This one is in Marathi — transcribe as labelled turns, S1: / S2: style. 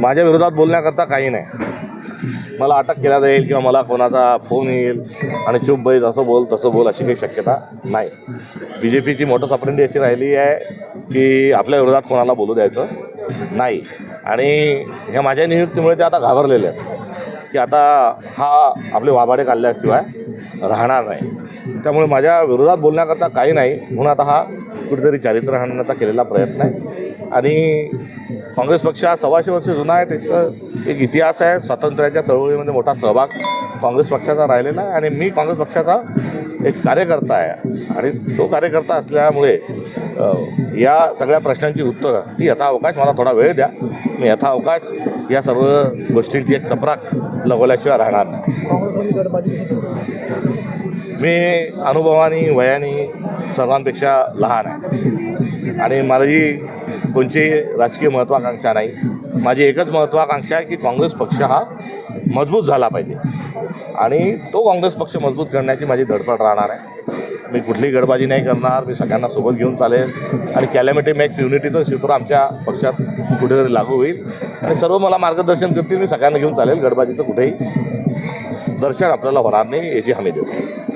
S1: माझ्या विरोधात बोलण्याकरता काही नाही. मला अटक केला जाईल किंवा मला कोणाचा फोन येईल. आणि चुप बैस असं बोल तसं बोल अशी काही शक्यता नाही. बी जे पीची मोठं सपरेंडी अशी राहिली आहे की आपल्या विरोधात कोणाला बोलू द्यायचं नाही. आणि ह्या माझ्या नियुक्तीमुळे ते आता घाबरलेले आहेत. की आता हा आपले वाभाडे काढल्याशिवाय राहणार नाही. त्यामुळे माझ्या विरोधात बोलण्याकरता काही नाही. म्हणून आता हा कुठेतरी चारित्र्य हाणण्याचा केलेला प्रयत्न आहे. आणि काँग्रेस पक्ष हा सव्वाशे वर्ष जुना आहे त्याचं एक इतिहास आहे. स्वातंत्र्याच्या चळवळीमध्ये मोठा सहभाग काँग्रेस पक्षाचा राहिलेला आहे आणि मी काँग्रेस पक्षाचा एक कार्यकर्ता आहे. आणि तो कार्यकर्ता असल्यामुळे या सगळ्या प्रश्नांची उत्तरं ती यथावकाश मला थोडा वेळ द्या. मी यथावकाश या सर्व गोष्टींची एक चपराक लगवल्याशिवाय राहणार नाही. मी अनुभवानी वयाने सर्वांपेक्षा लहान आहे. आणि माझी कोणची राजकीय महत्त्वाकांक्षा नाही. माझी एकच महत्त्वाकांक्षा आहे की काँग्रेस पक्ष हा मजबूत झाला पाहिजे. आणि तो काँग्रेस पक्ष मजबूत करण्याची माझी धडपड राहणार आहे. मी कुठलीही गडबाजी नाही करणार. मी सगळ्यांना सोबत घेऊन चालेल. आणि कॅलॅमिटी मॅक्स युनिटीचं सूत्र आमच्या पक्षात कुठेतरी लागू होईल. आणि सर्व मला मार्गदर्शन करतील. मी सगळ्यांना घेऊन चालेल. गडबाजीचं कुठेही दर्शन आपल्याला होणार नाही याची हमी देतो.